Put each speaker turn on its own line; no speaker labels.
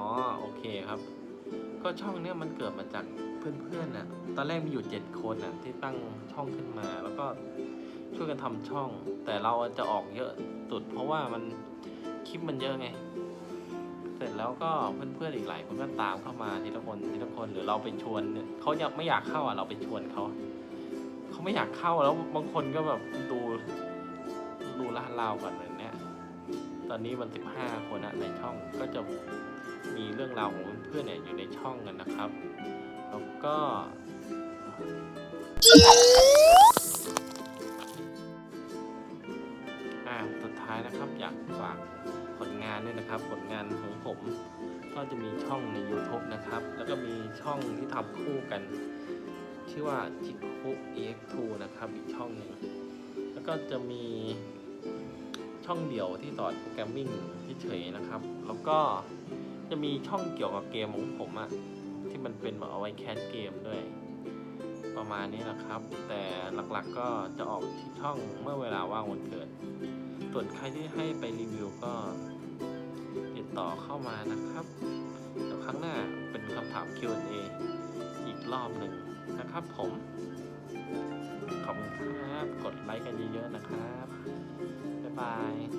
อ๋อโอเคครับ ก็ช่องเนี้ยมันเกิดมาจากเพื่อนๆน่ะ ตอนแรกมีอยู่เจ็ดคนน่ะ ที่ตั้งช่องขึ้นมา แล้วก็ช่วยกันทำช่อง แต่เราจะออกเยอะสุด เพราะว่ามันคลิปมันเยอะไง เสร็จแล้วก็เพื่อนๆอีกหลายคนก็ตามเข้ามาทีละคนทีละคนหรือเราไปชวนเขาอยากไม่อยากเข้าอะเราไปชวนเขาเขาไม่อยากเข้าแล้วบางคนก็แบบดูดูลาดเราก่อนแบบเนี้ย ตอนนี้มันสิบห้าคนอะในช่องก็จะมีเรื่องราวของเพื่อนๆเนี่ยอยู่ในช่องกันนะครับ แล้วก็อ่าสุดท้ายนะครับอยากฝากผลงานด้วยนะครับ ผลงานของผมก็จะมีช่องใน YouTube นะครับ แล้วก็มีช่องที่ทำคู่กัน ชื่อว่าจิคุ EX2 นะครับ อีกช่องหนึ่งแล้วก็จะมี ช่องเดี่ยวที่สอนโปรแกรมมิ่งเฉยๆนะครับ แล้วก็จะมีช่องเกี่ยวกับเกมของผมอะที่มันเป็นแบบเอาไว้แคสเกมด้วย ประมาณนี้แหละครับ แต่หลักๆก็จะออกที่ช่องเมื่อเวลาว่างวันเกิด ส่วนใครที่ให้ไปรีวิวก็ ติดต่อเข้ามานะครับเดี๋ยวครั้งหน้าเป็นคำถาม Q&A อีกรอบหนึ่งนะครับผม ขอบคุณครับ กดไลค์กันเยอะๆนะครับ 拜。